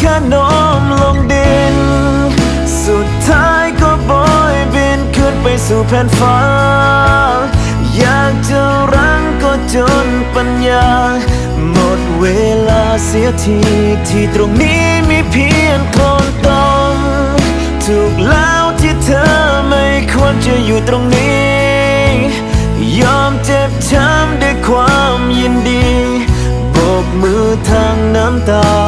แค่โน้มลงดิน สุดท้ายก็โบยบินขึ้นไปสู่แผ่นฟ้า อยากจะรั้งก็จนปัญญา หมดเวลาเสียทีที่ตรงนี้มีเพียงโคลนตมถูกแล้วที่เธอไม่ควรจะอยู่ตรงนี้ ยอมเจ็บช้ำด้วยความยินดี โบกมือทางน้ำตา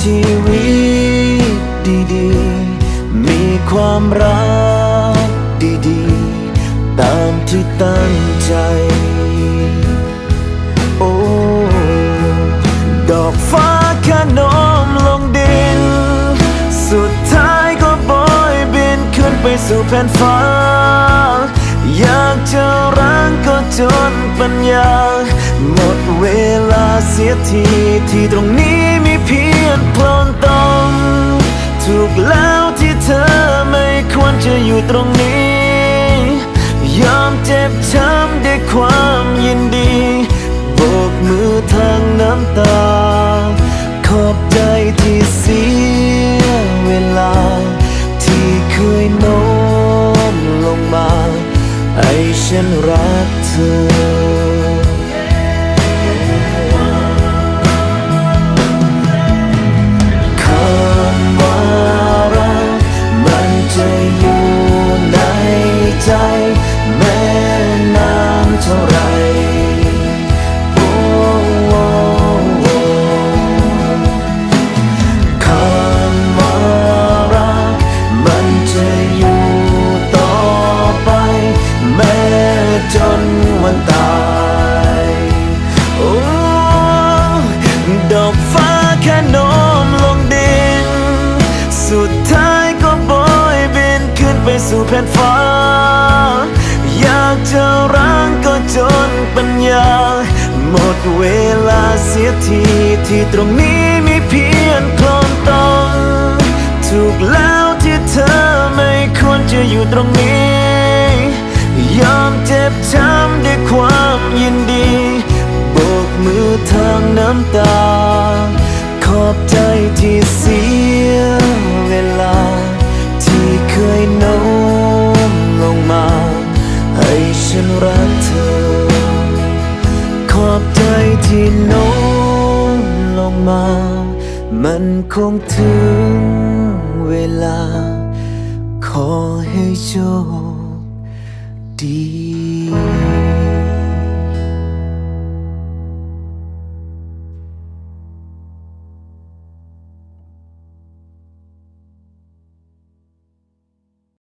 ชีวิตดีๆ มีความรักดีๆ ตามที่ตั้งใจ โอ้ ดอกฟ้าแค่โน้มลงดิน สุดท้ายก็โบยบินขึ้นไปสู่แผ่นฟ้า อยากจะร้งก็จนปัญญา หมดเวลาเสียทีที่ตรงนี้ ยงโคลนตมถูกแล้วที่เธอไม่ควรจะอยู่ตรงนี้ ยอมเจ็บช้ำด้วยความยินดีโบกมือทางน้ำตา ขอบใจที่เสียเวลา ที่เคยโน้มลงมาให้ฉันรักเธอ สุดท้ายก็โบยบินขึ้นไปสู่แผ่นฟ้า อยากจะร้างก็จนปัญญา หมดเวลาเสียทีที่ตรงนี้มีเพียงคลนตมถูกแล้วที่เธอไม่ควรจะอยู่ตรงนี้ ยอมเจ็บช้ำด้วยความยินดี โบกมือทางน้ำตา ที่โน้มลงมา มันคงถึงเวลา ขอให้โชคดี